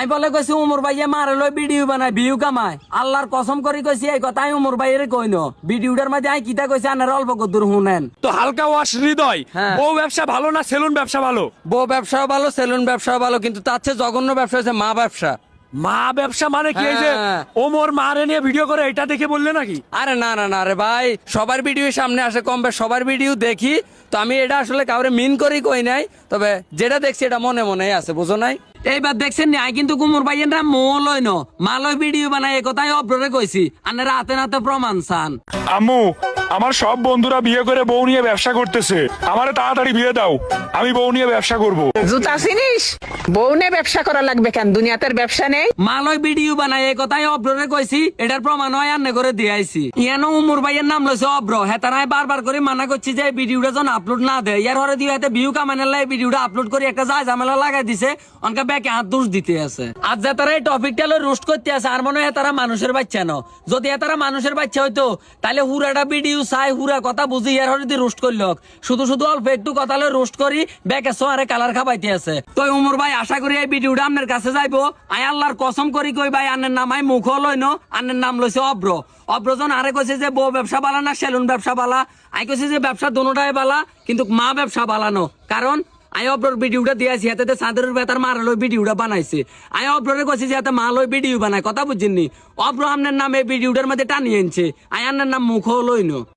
I বলে কইছি উমর ভাইয়ে মারে লই ভিডিও বানায় ভিউ কামায়। আল্লাহর কসম করি কইছি এই কথা আমি উমর ভাইয়ের কইন ভিডিওটার মধ্যে আই কিতা কইছি আনার অল্প কদ্দুর শুনেন। তো হালকা ওয়াশ হৃদয়। হ্যাঁ। বউ ব্যবসা ভালো না সেলুন ব্যবসা ভালো? বউ ব্যবসাও ভালো সেলুন ব্যবসাও ভালো কিন্তু তার চেয়ে জঘন্য ব্যবসা হচ্ছে মা ব্যবসা। মা ব্যবসা মানে কি এই যে হ্যাঁ। ওমর মারে নিয়ে ভিডিও করে এটা দেখে বললে নাকি? আরে না না না রে ভাই সবার ভিডিও সামনে আসে কম বেশ সবার ভিডিও দেখি। তো আমি এটা আসলে কাউরে মিন করি কই নাই। তবে যেটা দেখছি এটা মনে মনে আছে বুঝো নাই? এইবার দেখছেন নি আই কিন্তু কুমুর ভাইয়ের লই ন মালয় ভিডিও বানাই এই কথাই অব্ররে কইছি। আনে রাতে নাতে প্রমাণ চান। আম্মু আমার সব বন্ধুরা বিয়ে করে বউ নিয়ে ব্যবসা করতেছে। আমারে তাড়াতাড়ি বিয়ে দাও। আমি বউ নিয়ে ব্যবসা করব। জুতা চিনিস বউ নিয়ে ব্যবসা করা লাগবে কেন? দুনিয়াতে ব্যবসা নেই? মালয় ভিডিও বানাই এই কথাই অব্ররে কইছি। এটার প্রমাণ হয় আন্নে করে দিয়াইছি ইয়ানো উমর ভাইয়ের নাম লইছে অব্র। হেতারাই বারবার করে মানা করছি যে এই ভিডিওটা যেন আপলোড না দেয়। ইয়ার হরে দিয়ে হাতে ভিউ কামানের লাই ভিডিওটা আপলোড করে একটা যা ঝামেলা লাগাই দিছে অনকা ব্যাকে হাত দোষ দিতে আছে। আজ যে তারা এই টপিকটা লই রোস্ট করতে আছে আর মনে হয় তারা মানুষের বাচ্চা ন। যদি তারা মানুষের বাচ্চা হইতো তাহলে হুরাটা ভিডিও চাই হুরা কথা বুঝি ইয়ার হরে দিয়ে রোস্ট করল শুধু শুধু অল্প একটু কথা রোস্ট করি কালার খাবাইতে আছে। তো উমর ভাই, আশা করি এই ভিডিওটা আপনার কাছে যাইবো। আই আল্লাহর কসম করি কই ভাই আন্নের নাম মুখ আন্নের নাম লইছে অব্র অব্রজন আরে কইছে যে বউ ব্যবসা বালা না সেলুন ব্যবসা বালা? আই কইছে যে, ব্যবসা দোনোটাই বালা, কিন্তু মা ব্যবসা বালানো কারণ আই অব্রর ভিডিওটা দিয়েছি হাতে চাঁদের বেতার মারা লই ভিডিওটা বানাইছে। আই অব্ররে কইছে যে হাতে মা লই ভিডিও বানায় কথা বুঝছেননি অব্র আপনার নাম ভিডিওটার মধ্যে টানিয়ে আনছে। আই আন্নের নাম মুখ লইন